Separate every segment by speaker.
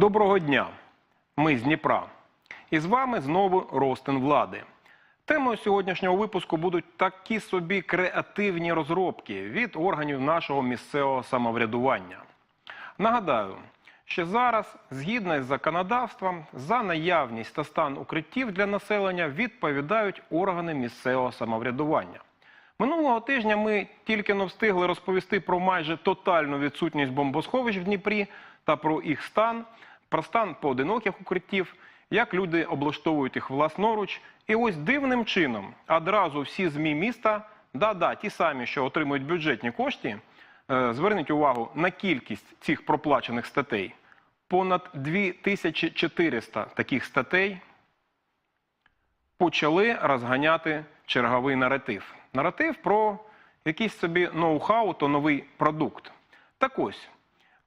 Speaker 1: Доброго дня! Ми з Дніпра. І з вами знову Ростин влади. Темою сьогоднішнього випуску будуть такі собі креативні розробки від органів нашого місцевого самоврядування. Нагадаю, що зараз, згідно із законодавством, за наявність та стан укриттів для населення відповідають органи місцевого самоврядування. Минулого тижня ми тільки не встигли розповісти про майже тотальну відсутність бомбосховищ в Дніпрі та про їх стан, про стан поодиноких укриттів, як люди облаштовують їх власноруч. І ось дивним чином одразу всі ЗМІ міста, да-да, ті самі, що отримують бюджетні кошти, е, зверніть увагу на кількість цих проплачених статей. Понад 2400 таких статей почали розганяти черговий наратив. Наратив про якийсь собі ноу-хау, то новий продукт. Так ось,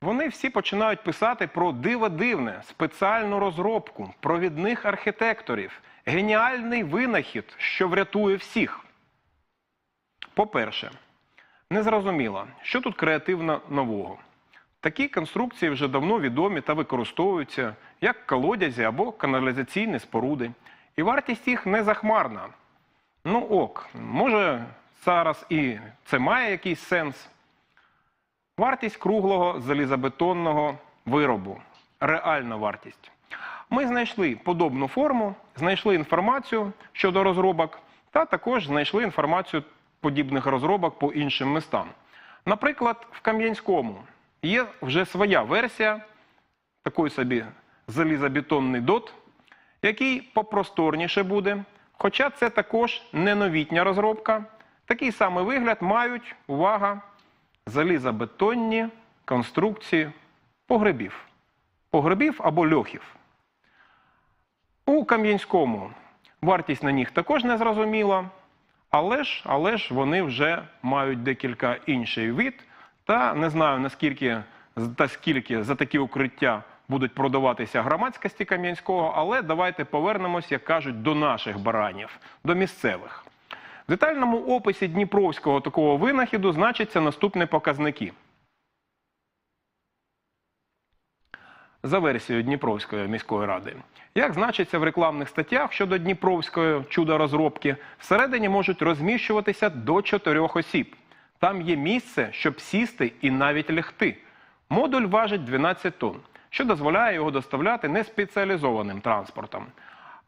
Speaker 1: вони всі починають писати про диво-дивне, спеціальну розробку провідних архітекторів, геніальний винахід, що врятує всіх. По-перше, незрозуміло, що тут креативно нового. Такі конструкції вже давно відомі та використовуються як колодязі або каналізаційні споруди. І вартість їх не захмарна. Ну ок, може зараз і це має якийсь сенс. Вартість круглого залізобетонного виробу. Реальна вартість. Ми знайшли подобну форму, знайшли інформацію щодо розробок, та також знайшли інформацію подібних розробок по іншим містам. Наприклад, в Кам'янському є вже своя версія, такий собі залізобетонний дот, який попросторніше буде. Хоча це також не новітня розробка. Такий самий вигляд мають, увага, залізобетонні конструкції погребів. Погребів або льохів. У Кам'янському вартість на них також не зрозуміла, але ж, але ж вони вже мають декілька інший від. Та не знаю наскільки та скільки за такі укриття будуть продаватися громадськості Кам'янського, але давайте повернемось, як кажуть, до наших баранів, до місцевих. В детальному описі Дніпровського такого винахіду значаться наступні показники. За версією Дніпровської міської ради. Як значиться в рекламних статтях щодо Дніпровської чудо-розробки, всередині можуть розміщуватися до чотирьох осіб. Там є місце, щоб сісти і навіть лягти. Модуль важить 12 тонн, що дозволяє його доставляти неспеціалізованим транспортом.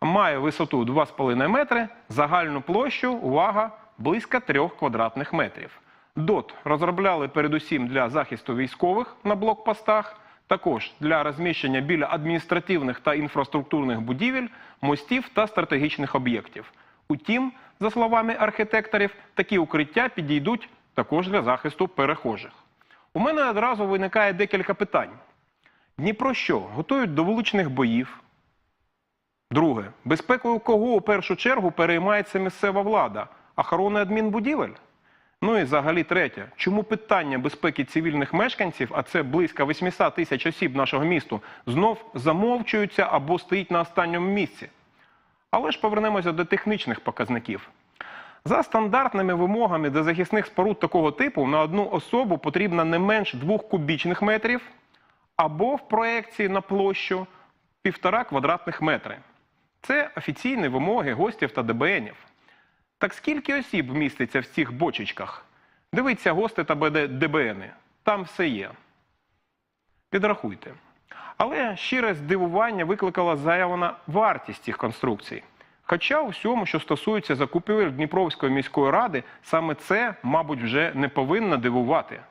Speaker 1: Має висоту 2,5 метри, загальну площу, увага, близько 3 квадратних метрів. ДОТ розробляли передусім для захисту військових на блокпостах, також для розміщення біля адміністративних та інфраструктурних будівель, мостів та стратегічних об'єктів. Утім, за словами архітекторів, такі укриття підійдуть також для захисту перехожих. У мене одразу виникає декілька питань. Дніпро що? Готують до вуличних боїв? Друге, безпекою кого у першу чергу переймається місцева влада? Охорони адмінбудівель? Ну і взагалі третє. Чому питання безпеки цивільних мешканців, а це близько 800 тисяч осіб нашого місту, знов замовчуються або стоїть на останньому місці? Але ж повернемося до технічних показників. За стандартними вимогами до захисних споруд такого типу на одну особу потрібно не менш 2 кубічних метрів або в проекції на площу 1,5 квадратних метри. Це офіційні вимоги гостів та ДБНів. Так скільки осіб вміститься в цих бочечках? Дивіться гости та ДБНи. Там все є. Підрахуйте. Але щире здивування викликала заявлена вартість цих конструкцій. Хоча у всьому, що стосується закупівель Дніпровської міської ради, саме це, мабуть, вже не повинно дивувати.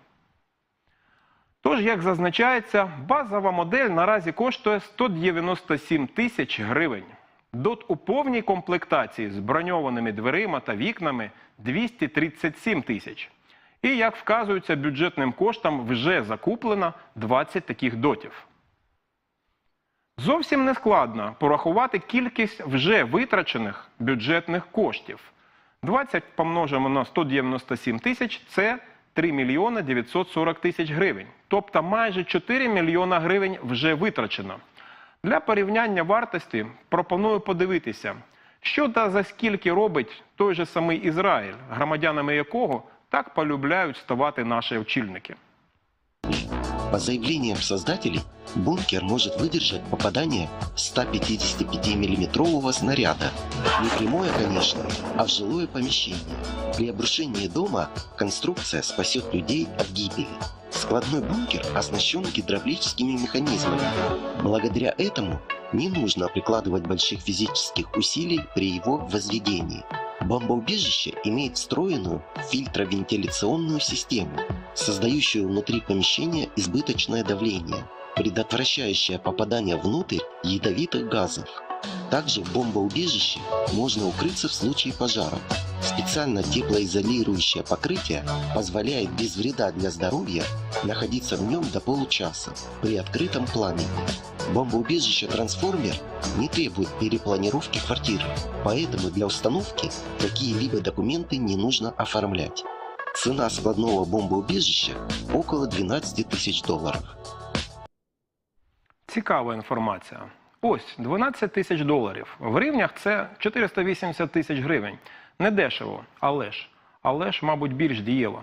Speaker 1: Тож, як зазначається, базова модель наразі коштує 197 тисяч гривень. Дот у повній комплектації з броньованими дверима та вікнами 237 тисяч. І, як вказується бюджетним коштам, вже закуплено 20 таких дотів. Зовсім не складно порахувати кількість вже витрачених бюджетних коштів. 20 помножимо на 197 тисяч це 3 мільйони 940 тисяч гривень. Тобто майже 4 мільйона гривень вже витрачено. Для порівняння вартості пропоную подивитися, що та за скільки робить той же самий Ізраїль, громадянами якого так полюбляють ставати наші очільники.
Speaker 2: По заявлениям создателей, бункер может выдержать попадание 155 миллиметрового снаряда. Не прямое, конечно, а в жилое помещение. При обрушении дома конструкция спасет людей от гибели. Складной бункер оснащен гидравлическими механизмами. Благодаря этому не нужно прикладывать больших физических усилий при его возведении. Бомбоубежище имеет встроенную фильтровентиляционную систему, создающую внутри помещения избыточное давление, предотвращающее попадание внутрь ядовитых газов. Также в бомбоубежище можно укрыться в случае пожара. Специально теплоизолирующее покрытие позволяет без вреда для здоровья находиться в нем до получаса при открытом пламени. Бомбоубежище «Трансформер» не требует перепланировки квартиры, поэтому для установки какие-либо документы не нужно оформлять. Цена складного бомбоубежища около 12 тысяч долларов.
Speaker 1: Цікава інформація. Ось 12 тисяч доларів. В гривнях це 480 тисяч гривень. Не дешево, але ж, але ж, мабуть, більш дієво.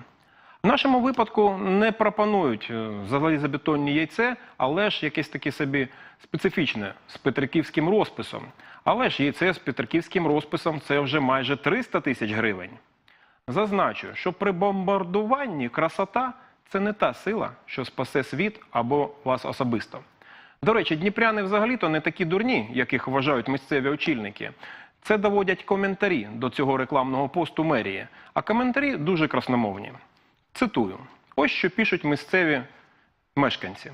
Speaker 1: В нашому випадку не пропонують е, залізобетонні яйце, але ж якесь таке собі специфічне з петриківським розписом. Але ж яйце з петриківським розписом це вже майже 300 тисяч гривень. Зазначу, що при бомбардуванні красота це не та сила, що спасе світ або вас особисто. До речі, дніпряни взагалі-то не такі дурні, яких вважають місцеві очільники. Це доводять коментарі до цього рекламного посту мерії. А коментарі дуже красномовні. Цитую: ось що пишуть місцеві мешканці.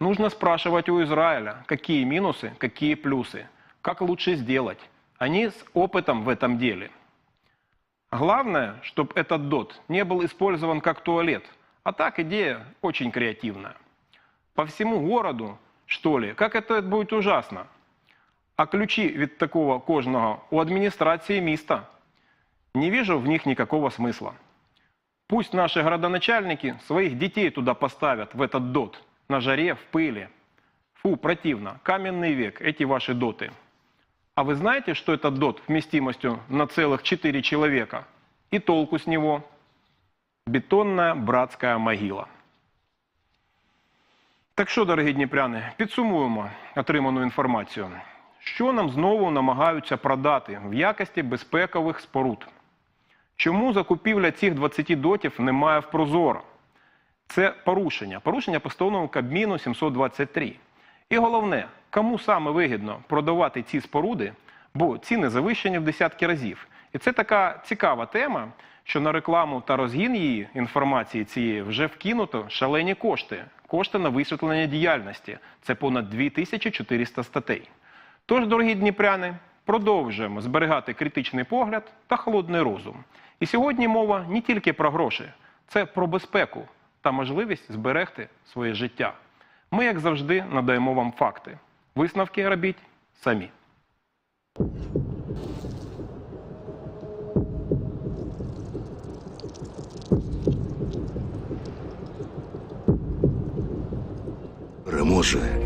Speaker 1: Нужно спрашивать у Израиля, какие минусы, какие плюсы, как лучше сделать. Они с опытом в этом деле. Главное, чтобы этот дот не был использован как туалет. А так идея очень креативная. По всему городу, что ли, как это будет ужасно. А ключи від такого кожного у адміністрації міста. Не вижу в них никакого смысла. Пусть наши городоначальники своих детей туда поставят, в этот дот, на жаре, в пыли. Фу, противно, каменный век, эти ваши доты. А вы знаете, что этот дот вместимостью на целых 4 человека? И толку с него? Бетонная братская могила. Так що, дорогі дніпряни, підсумуємо отриману інформацію. Що нам знову намагаються продати в якості безпекових споруд? Чому закупівля цих 20 дотів немає в Прозоро? Це порушення. Порушення постанови Кабміну 723. І головне, кому саме вигідно продавати ці споруди, бо ціни завищені в десятки разів. І це така цікава тема, що на рекламу та розгін її інформації цієї вже вкинуто шалені кошти. Кошти на висвітлення діяльності. Це понад 2400 статей. Тож, дорогі дніпряни, продовжуємо зберігати критичний погляд та холодний розум. І сьогодні мова не тільки про гроші, це про безпеку та можливість зберегти своє життя. Ми, як завжди, надаємо вам факти. Висновки робіть самі.
Speaker 3: 水。